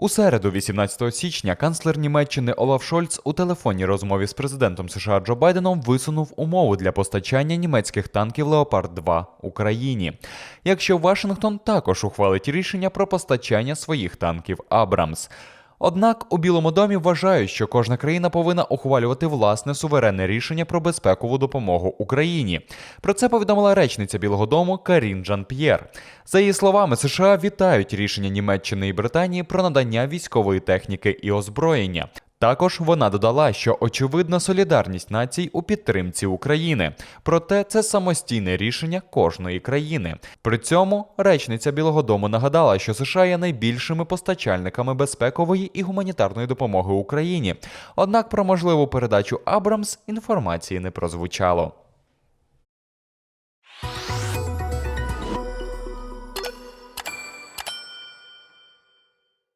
У середу, 18 січня, канцлер Німеччини Олаф Шольц у телефонній розмові з президентом США Джо Байденом висунув умову для постачання німецьких танків Леопард 2 Україні. Якщо Вашингтон також ухвалить рішення про постачання своїх танків Абрамс. Однак у Білому домі вважають, що кожна країна повинна ухвалювати власне суверенне рішення про безпекову допомогу Україні. Про це повідомила речниця Білого Дому Карін Жан-П'єр. За її словами, США вітають рішення Німеччини і Британії про надання військової техніки і озброєння. Також вона додала, що очевидна солідарність націй у підтримці України. Проте це самостійне рішення кожної країни. При цьому речниця Білого Дому нагадала, що США є найбільшими постачальниками безпекової і гуманітарної допомоги Україні. Однак про можливу передачу Абрамс інформації не прозвучало.